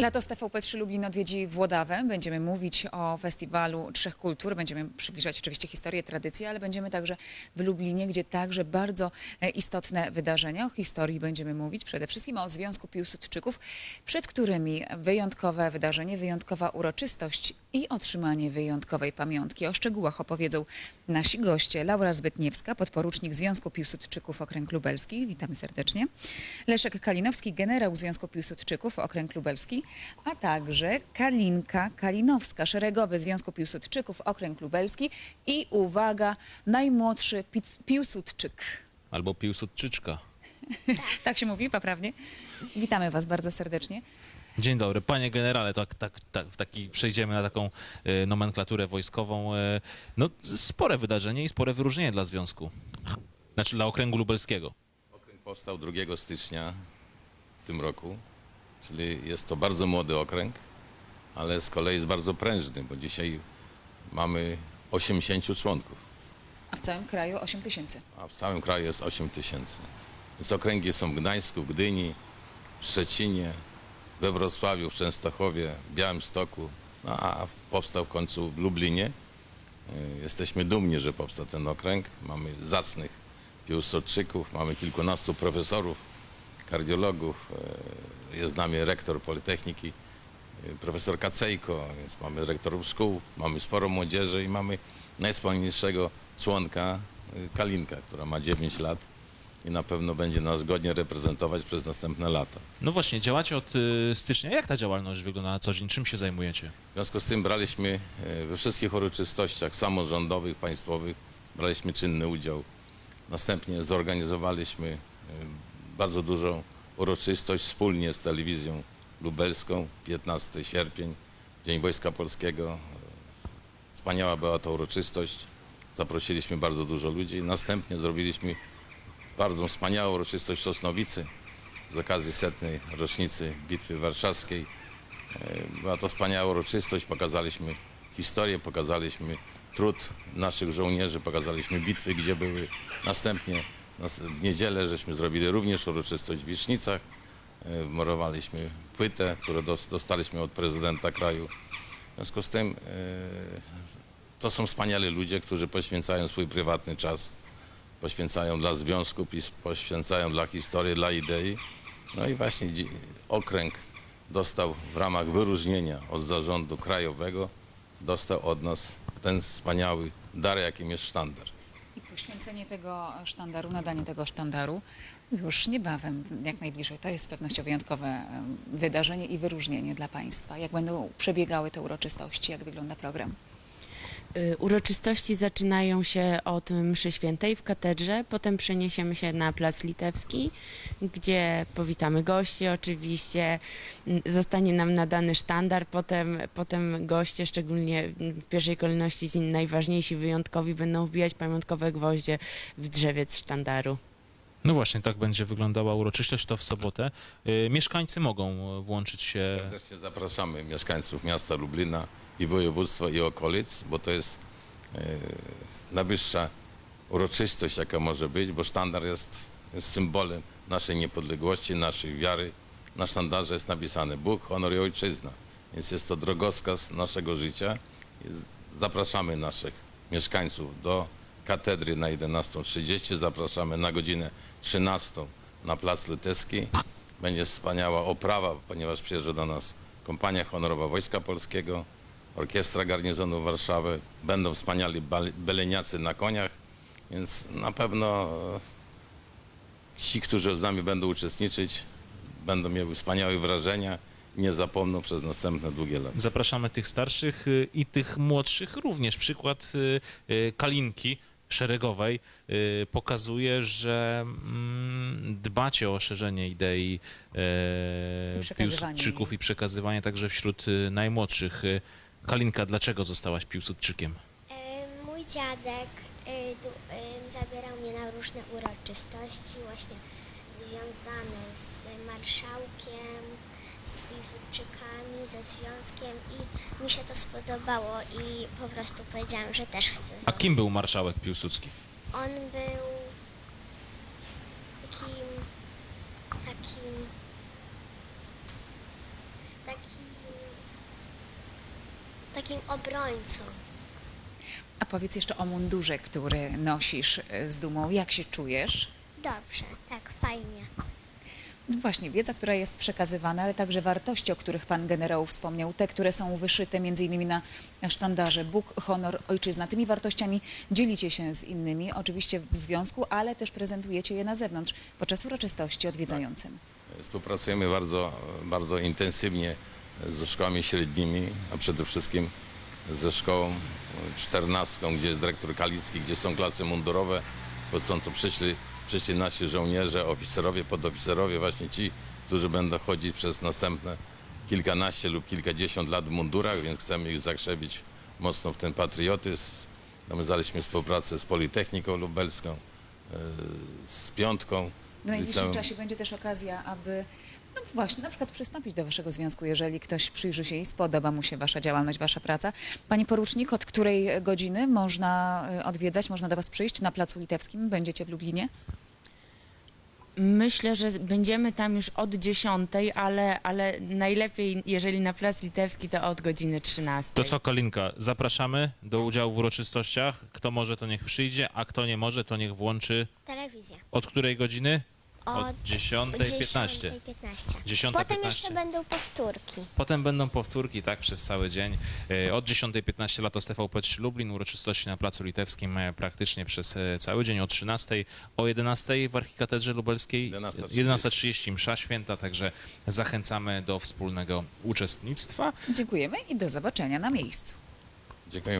Lato z TVP3 Lublin odwiedzi Włodawę. Będziemy mówić o festiwalu Trzech Kultur. Będziemy przybliżać oczywiście historię, tradycje, ale będziemy także w Lublinie, gdzie także bardzo e, istotne wydarzenia. O historii będziemy mówić przede wszystkim o Związku Piłsudczyków, przed którymi wyjątkowe wydarzenie, wyjątkowa uroczystość i otrzymanie wyjątkowej pamiątki. O szczegółach opowiedzą nasi goście. Laura Zbytniewska, podporucznik Związku Piłsudczyków Okręg Lubelski. Witamy serdecznie. Leszek Kalinowski, generał Związku Piłsudczyków Okręg Lubelski, a także Kalinka Kalinowska, szeregowy Związku Piłsudczyków Okręg Lubelski i uwaga, najmłodszy Pic- Piłsudczyk. Albo Piłsudczyczka. Tak się mówi, poprawnie? Witamy Was bardzo serdecznie. Dzień dobry. Panie generale, tak, tak, tak, w taki, przejdziemy na taką e, nomenklaturę wojskową. E, no, spore wydarzenie i spore wyróżnienie dla związku. Znaczy dla okręgu lubelskiego. Okręg powstał 2 stycznia w tym roku, czyli jest to bardzo młody okręg, ale z kolei jest bardzo prężny, bo dzisiaj mamy 80 członków, A w całym kraju 8 tysięcy. a w całym kraju jest 8 tysięcy. Więc okręgi są w Gdańsku, Gdyni, w Szczecinie, we Wrocławiu, w Częstochowie, w Białymstoku, no a powstał w końcu w Lublinie. Y, Jesteśmy dumni, że powstał ten okręg. Mamy zacnych piłsudczyków, mamy kilkunastu profesorów, kardiologów. y, Jest z nami rektor Politechniki, y, profesor Kacejko, więc mamy rektorów szkół, mamy sporo młodzieży i mamy najwspanialszego członka y, Kalinka, która ma 9 lat i na pewno będzie nas godnie reprezentować przez następne lata. No właśnie, działacie od e, stycznia. Jak ta działalność wygląda na co dzień? Czym się zajmujecie? W związku z tym braliśmy e, we wszystkich uroczystościach samorządowych, państwowych, braliśmy czynny udział. Następnie zorganizowaliśmy e, bardzo dużą uroczystość wspólnie z telewizją lubelską, 15 sierpień, Dzień Wojska Polskiego. Wspaniała była to uroczystość. Zaprosiliśmy bardzo dużo ludzi. Następnie zrobiliśmy bardzo wspaniałą uroczystość w Sosnowicy z okazji setnej rocznicy Bitwy Warszawskiej. E, Była to wspaniała uroczystość, pokazaliśmy historię, pokazaliśmy trud naszych żołnierzy, pokazaliśmy bitwy, gdzie były. Następnie nas- w niedzielę żeśmy zrobili również uroczystość w Wisznicach. E, Wmurowaliśmy płytę, którą dos- dostaliśmy od prezydenta kraju. W związku z tym e, to są wspaniali ludzie, którzy poświęcają swój prywatny czas, poświęcają dla związków poświęcają dla historii, dla idei. No i właśnie okręg dostał w ramach wyróżnienia od zarządu krajowego, dostał od nas ten wspaniały dar, jakim jest sztandar. Poświęcenie tego sztandaru, nadanie tego sztandaru już niebawem, jak najbliżej. To jest z pewnością wyjątkowe wydarzenie i wyróżnienie dla Państwa. Jak będą przebiegały te uroczystości, jak wygląda program? Y, Uroczystości zaczynają się od mszy świętej w katedrze, potem przeniesiemy się na Plac Litewski, gdzie powitamy gości oczywiście, zostanie nam nadany sztandar, potem, potem goście, szczególnie w pierwszej kolejności ci najważniejsi, wyjątkowi, będą wbijać pamiątkowe gwoździe w drzewiec sztandaru. No właśnie, tak będzie wyglądała uroczystość, to w sobotę. E, Mieszkańcy mogą e, włączyć się. Serdecznie zapraszamy mieszkańców miasta Lublina i województwa i okolic, bo to jest e, najwyższa uroczystość, jaka może być, bo sztandar jest, jest symbolem naszej niepodległości, naszej wiary. Na sztandarze jest napisane Bóg, honor i ojczyzna, więc jest to drogowskaz naszego życia. Zapraszamy naszych mieszkańców do katedry na 11.30, zapraszamy na godzinę 13 na Plac Litewski. Będzie wspaniała oprawa, ponieważ przyjeżdża do nas kompania honorowa Wojska Polskiego, Orkiestra Garnizonu Warszawy, będą wspaniali beleniacy na koniach, więc na pewno e, ci, którzy z nami będą uczestniczyć, będą mieli wspaniałe wrażenia nie zapomną przez następne długie lata. Zapraszamy tych starszych y, i tych młodszych również. Przykład y, Kalinki szeregowej y, pokazuje, że mm, dbacie o szerzenie idei e, piłsudczyków jej. i przekazywanie także wśród y, najmłodszych. Y, Kalinka, dlaczego zostałaś piłsudczykiem? E, Mój dziadek e, e, zabierał mnie na różne uroczystości, właśnie związane z marszałkiem, z Piłsudczykami, ze związkiem i mi się to spodobało i po prostu powiedziałam, że też chcę. A kim był marszałek Piłsudski? On był takim, takim, taki takim obrońcą. A powiedz jeszcze o mundurze, który nosisz e, z dumą. Jak się czujesz? Dobrze, tak, fajnie. Właśnie, wiedza, która jest przekazywana, ale także wartości, o których pan generał wspomniał, te, które są wyszyte innymi na sztandarze Bóg, honor, ojczyzna. Tymi wartościami dzielicie się z innymi, oczywiście w związku, ale też prezentujecie je na zewnątrz podczas uroczystości odwiedzającym. Współpracujemy bardzo, bardzo intensywnie ze szkołami średnimi, a przede wszystkim ze szkołą czternastką, gdzie jest dyrektor Kalicki, gdzie są klasy mundurowe, bo są to przyszli, przyszli nasi żołnierze, oficerowie, podoficerowie, właśnie ci, którzy będą chodzić przez następne kilkanaście lub kilkadziesiąt lat w mundurach, więc chcemy ich zakrzewić mocno w ten patriotyzm. Nawiązaliśmy współpracę z Politechniką Lubelską, e, z Piątką. W najbliższym czasie będzie też okazja, aby no właśnie, na przykład przystąpić do waszego związku, jeżeli ktoś przyjrzy się i spodoba mu się wasza działalność, wasza praca. Panie porucznik, od której godziny można y, odwiedzać, można do was przyjść na Placu Litewskim? Będziecie w Lublinie? Myślę, że będziemy tam już od 10, ale, ale najlepiej, jeżeli na Plac Litewski, to od godziny 13. To co, Kalinka, zapraszamy do udziału w uroczystościach. Kto może, to niech przyjdzie, a kto nie może, to niech włączy. Telewizja. Od której godziny? Od 10.15. 10:15. 10:15. Potem jeszcze będą powtórki. Potem będą powtórki, tak, przez cały dzień. E, Od 10.15 lato z TVP3 Lublin, uroczystości na Placu Litewskim e, praktycznie przez e, cały dzień, o 13.00, o 11.00 w Archikatedrze Lubelskiej, 11:30. 11.30 msza święta, także zachęcamy do wspólnego uczestnictwa. Dziękujemy i do zobaczenia na miejscu. Dziękuję